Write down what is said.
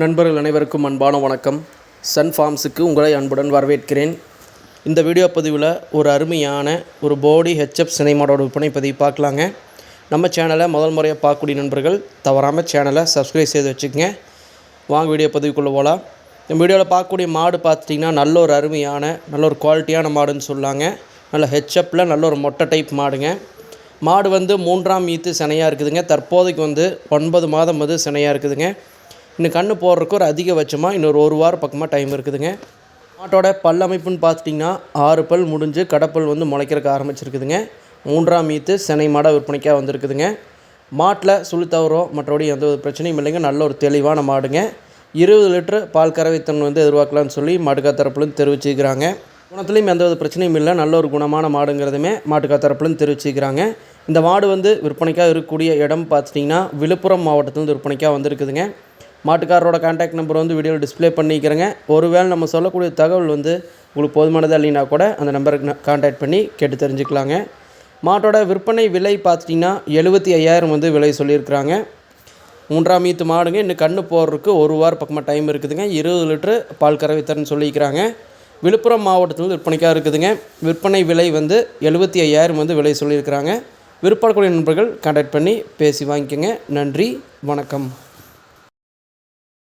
நண்பர்கள் அனைவருக்கும் அன்பான வணக்கம். சன் ஃபார்ம்ஸுக்கு உங்களை அன்புடன் வரவேற்கிறேன். இந்த வீடியோ பதிவில் ஒரு அருமையான ஒரு போடி ஹெச்எப் சினிமாவோட விற்பனை பதிவு பார்க்கலாங்க. நம்ம சேனலை முதல் முறையாக பார்க்கக்கூடிய நண்பர்கள் தவறாமல் சேனலை சப்ஸ்கிரைப் செய்து வச்சுக்கோங்க. வாங்க வீடியோ பதிவுக்குள்ளே போகலாம் இந்த வீடியோவில் பார்க்கக்கூடிய மாடு பார்த்துட்டிங்கன்னா நல்ல ஒரு அருமையான நல்ல ஒரு குவாலிட்டியான மாடுன்னு சொல்லாங்க. நல்ல ஹெச்எப்பில் நல்ல ஒரு மொட்டை டைப் மாடுங்க. மாடு வந்து மூன்றாம் ஈத்து சினையாக இருக்குதுங்க. தற்போதைக்கு வந்து ஒன்பது மாதம் வந்து சினையாக இருக்குதுங்க. இன்னும் கண்ணு போடுறதுக்கு ஒரு அதிகபட்சமாக இன்னொரு ஒரு வாரம் பக்கமாக டைம் இருக்குதுங்க. மாட்டோட பல் அமைப்புன்னு பார்த்துட்டிங்கன்னா ஆறு பல் முடிஞ்சு கடப்பல் வந்து முளைக்கிறதுக்கு ஆரம்பிச்சிருக்குதுங்க. மூன்றாம் ஈத்து சென்னை மாடாக விற்பனைக்காக வந்திருக்குதுங்க. மாட்டில் சுழி தவறோ மற்றபடி எந்த ஒரு பிரச்சனையும் இல்லைங்க. நல்ல ஒரு தெளிவான மாடுங்க. இருபது லிட்டரு பால் கறவைத்தன் வந்து எதிர்பார்க்கலாம்னு சொல்லி மாட்டுக்கா தரப்புலேருந்து தெரிவிச்சுக்கிறாங்க. குணத்துலேயும் எந்த ஒரு பிரச்சனையும் இல்லை. நல்ல ஒரு குணமான மாடுங்கிறதுமே மாட்டுக்கா தரப்புலேருந்து தெரிவிச்சுக்கிறாங்க. இந்த மாடு வந்து விற்பனைக்காக இருக்கக்கூடிய இடம் பார்த்துட்டிங்கன்னா விழுப்புரம் மாவட்டத்துலேருந்து விற்பனைக்காக வந்திருக்குதுங்க. மாட்டுக்காரரோட கான்டாக்ட் நம்பர் வந்து வீடியோவில் டிஸ்ப்ளே பண்ணிக்கிறேங்க. ஒருவேளை நம்ம சொல்லக்கூடிய தகவல் வந்து உங்களுக்கு போதுமானதாக இல்லைன்னா கூட அந்த நம்பருக்கு கான்டாக்ட் பண்ணி கேட்டு தெரிஞ்சுக்கலாங்க. மாட்டோட விற்பனை விலை பார்த்துட்டிங்கன்னா எழுபத்தி ஐயாயிரம் வந்து விலை சொல்லியிருக்கிறாங்க. மூன்றாம் ஈத்து மாடுங்க இன்னும் கண்ணு போடுறதுக்கு ஒரு வாரம் பக்கமாக டைம் இருக்குதுங்க. இருபது லிட்ரு பால் கறவை தரேன்னு சொல்லியிருக்கிறாங்க. விழுப்புரம் மாவட்டத்தில் விற்பனைக்காக இருக்குதுங்க. விற்பனை விலை வந்து எழுபத்தி ஐயாயிரம் வந்து விலை சொல்லியிருக்கிறாங்க. விற்பனைக்குரிய நண்பர்கள் கான்டாக்ட் பண்ணி பேசி வாங்கிக்கோங்க. நன்றி வணக்கம்.